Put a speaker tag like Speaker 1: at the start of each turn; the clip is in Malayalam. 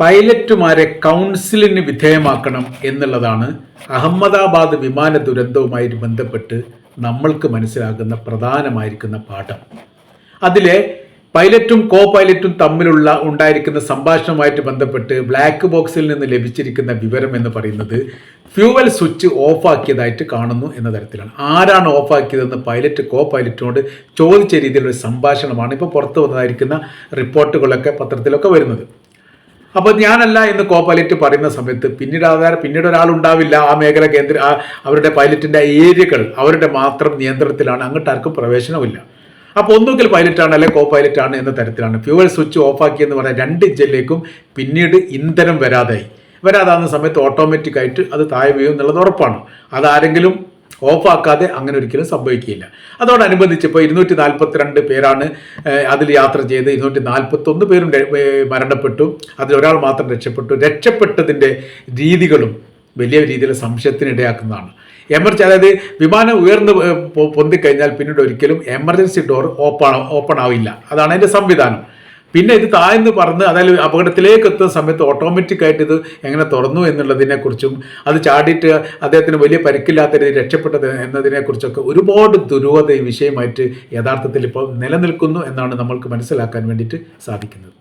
Speaker 1: പൈലറ്റുമാരെ കൗൺസിലിന് വിധേയമാക്കണം എന്നുള്ളതാണ് അഹമ്മദാബാദ് വിമാന ദുരന്തവുമായി ബന്ധപ്പെട്ട് നമ്മൾക്ക് മനസ്സിലാകുന്ന പ്രധാനമായിരിക്കുന്ന പാഠം. അതിലെ പൈലറ്റും കോ പൈലറ്റും തമ്മിലുള്ള ഉണ്ടായിരിക്കുന്ന സംഭാഷണവുമായിട്ട് ബന്ധപ്പെട്ട് ബ്ലാക്ക് ബോക്സിൽ നിന്ന് ലഭിച്ചിരിക്കുന്ന വിവരം എന്ന് പറയുന്നത് ഫ്യൂവൽ സ്വിച്ച് ഓഫാക്കിയതായിട്ട് കാണുന്നു എന്ന തരത്തിലാണ്. ആരാണ് ഓഫാക്കിയതെന്ന് പൈലറ്റ് കോ പൈലറ്റിനോട് ചോദിച്ച രീതിയിലുള്ള സംഭാഷണമാണ് ഇപ്പോൾ പുറത്തു വന്നതായിരിക്കുന്ന റിപ്പോർട്ടുകളൊക്കെ പത്രത്തിലൊക്കെ വരുന്നത്. അപ്പോൾ ഞാനല്ല എന്ന് കോ പൈലറ്റ് പറയുന്ന സമയത്ത് പിന്നീട് ആധാരം പിന്നീട് ഒരാളുണ്ടാവില്ല ആ മേഖല കേന്ദ്ര അവരുടെ പൈലറ്റിന്റെ ഏരിയകൾ അവരുടെ മാത്രം നിയന്ത്രണത്തിലാണ് അങ്ങോട്ട് ആർക്കും പ്രവേശനമില്ല അപ്പോൾ ഒന്നുകിൽ പൈലറ്റാണ് അല്ലെങ്കിൽ കോ പൈലറ്റാണ് എന്ന തരത്തിലാണ്. ഫ്യൂവൽ സ്വിച്ച് ഓഫാക്കി എന്ന് പറഞ്ഞാൽ രണ്ട് ഇഞ്ചിലേക്കും പിന്നീട് ഇന്ധനം വരാതായി വരാതാകുന്ന സമയത്ത് ഓട്ടോമാറ്റിക്കായിട്ട് അത് താഴെ വീഴും എന്നുള്ളത് ഉറപ്പാണ്. അതാരെങ്കിലും ഓഫാക്കാതെ അങ്ങനെ ഒരിക്കലും സംഭവിക്കുകയില്ല. അതോടനുബന്ധിച്ച് ഇപ്പോൾ ഇരുന്നൂറ്റി നാൽപ്പത്തിരണ്ട് പേരാണ് അതിൽ യാത്ര ചെയ്ത് ഇരുന്നൂറ്റി നാൽപ്പത്തൊന്ന് പേരും മരണപ്പെട്ടു. അതിൽ ഒരാൾ മാത്രം രക്ഷപ്പെട്ടു. രക്ഷപ്പെട്ടതിന്റെ രീതികളും വലിയ രീതിയിൽ സംശയത്തിനിടയാക്കുന്നതാണ് എമർജൻസി അതായത് വിമാനം ഉയർന്ന് പൊന്തിക്കഴിഞ്ഞാൽ പിന്നീട് ഒരിക്കലും എമർജൻസി ഡോർ ഓപ്പൺ ഓപ്പൺ ആവില്ല അതാണ് അതിന്റെ സംവിധാനം. പിന്നെ ഇത് താഴ്ന്ന് പറന്ന് അതായത് അപകടത്തിലേക്ക് എത്തുന്ന സമയത്ത് ഓട്ടോമാറ്റിക് ആയിട്ട് ഇത് എങ്ങനെ തുറന്നു എന്നുള്ളതിനെക്കുറിച്ചും അത് ചാടിയിട്ട് അദ്ദേഹത്തിന് വലിയ പരിക്കില്ലാത്ത രീതിയിൽ രക്ഷപ്പെട്ടത് എന്നതിനെക്കുറിച്ചൊക്കെ ഒരുപാട് ദുരൂഹത ഈ വിഷയമായിട്ട് യഥാർത്ഥത്തിൽ ഇപ്പോൾ നിലനിൽക്കുന്നു എന്നാണ് നമ്മൾക്ക് മനസ്സിലാക്കാൻ വേണ്ടിയിട്ട് സാധിക്കുന്നത്.